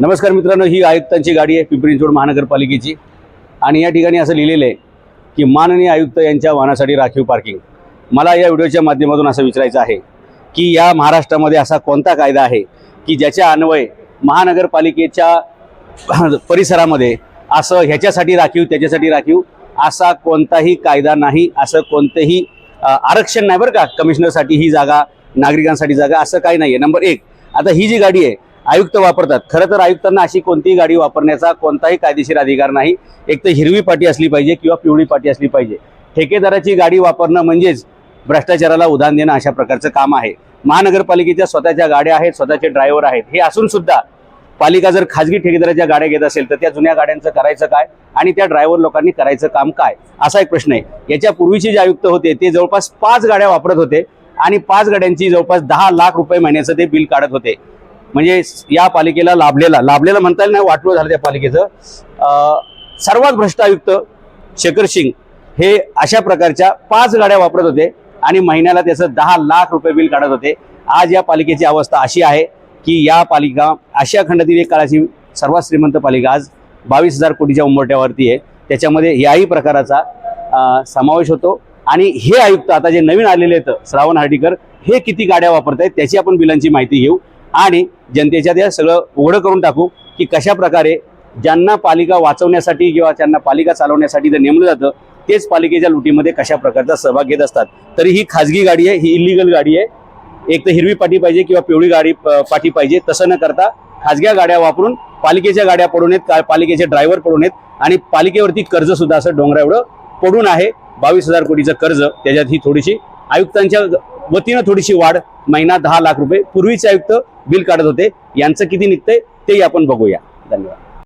नमस्कार मित्रांनो ही आयुक्तांची गाडी आहे पिंपरी चिंचवड महानगरपालिकेची. आणि या ठिकाणी असं लिहिलेलं आहे की माननीय आयुक्त यांच्या वाहनासाठी राखीव पार्किंग. मला या व्हिडिओच्या माध्यमातून असं विचारायचं आहे की या महाराष्ट्रामध्ये असा कोणता कायदा आहे की ज्याच्या अन्वये महानगरपालिकेच्या परिसरामध्ये असं ह्याच्यासाठी राखीव त्याच्यासाठी राखीव असा कोणताही कायदा नाही असं कोणतंही आरक्षण नाही बरं का कमिशनरसाठी ही जागा नागरिकांसाठी जागा असं काही नाही आहे नंबर एक आता ही जी गाडी आहे आयुक्त वापरतात. खरं तर आयुक्तांना अशी कोणतीही गाडी वापरण्याचा कोणताही कायदेशीर अधिकार नाही. एक तर हिरवी पाटी असली पाहिजे किंवा पिवळी पाटी असली पाहिजे. ठेकेदाराची गाडी वापरणं म्हणजेच भ्रष्टाचाराला उधाण देणं अशा प्रकारचं काम आहे. महानगरपालिकेच्या स्वतःच्या गाड्या आहेत स्वतःचे ड्रायव्हर आहेत. हे असून सुद्धा पालिका जर खाजगी ठेकेदाराच्या गाड्या घेत असेल तर त्या जुन्या गाड्यांचं करायचं काय आणि त्या ड्रायव्हर लोकांनी करायचं काम काय? असा एक प्रश्न आहे. याच्या पूर्वीचे जे आयुक्त होते ते जवळपास पाच गाड्या वापरत होते आणि पाच गाड्यांची जवळपास दहा लाख रुपये महिन्याचं ते बिल काढत होते. म्हणजे या पालिकेला लाभलेला लाभलेला म्हणता येईल नाही वाटलं झालं त्या पालिकेचं. सर्वात भ्रष्ट आयुक्त शेखर सिंग हे अशा प्रकारच्या पाच गाड्या वापरत होते आणि महिन्याला त्याचं दहा लाख रुपये बिल काढत होते. आज या पालिकेची अवस्था अशी आहे की या पालिका आशिया खंडातील एक काळाची सर्वात श्रीमंत पालिका आज बावीस हजार कोटीच्या उंबरट्यावरती आहे. त्याच्यामध्ये याही प्रकाराचा समावेश होतो. आणि हे आयुक्त आता जे नवीन आलेले आहेत श्रावण हर्डीकर हे किती गाड्या वापरत आहेत त्याची आपण बिलांची माहिती घेऊ. आणि जनतेच्या त्या सगळं उघडं करून टाकू की कशा प्रकारे ज्यांना पालिका वाचवण्यासाठी किंवा त्यांना पालिका चालवण्यासाठी जर नेमलं जातं तेच पालिकेच्या लुटीमध्ये कशा प्रकारचा सहभाग घेत असतात. तरी ही खाजगी गाडी आहे ही इलिगल गाडी आहे. एक तर हिरवी पाठी पाहिजे किंवा पिवळी गाडी पाठी पाहिजे. तसं न करता खाजग्या गाड्या वापरून पालिकेच्या गाड्या पडून येत का- पालिकेचे ड्रायव्हर पडून येत आणि पालिकेवरती कर्ज सुद्धा असं डोंगरा एवढं पडून आहे. बावीस हजार कोटीचं कर्ज त्याच्यात ही थोडीशी आयुक्तांच्या वतीनं थोडीशी वाढ महिना दहा लाख रुपये. पूर्वीचे आयुक्त बिल काढत होते. यांचं किती निघतंय तेही आपण बघूया. धन्यवाद.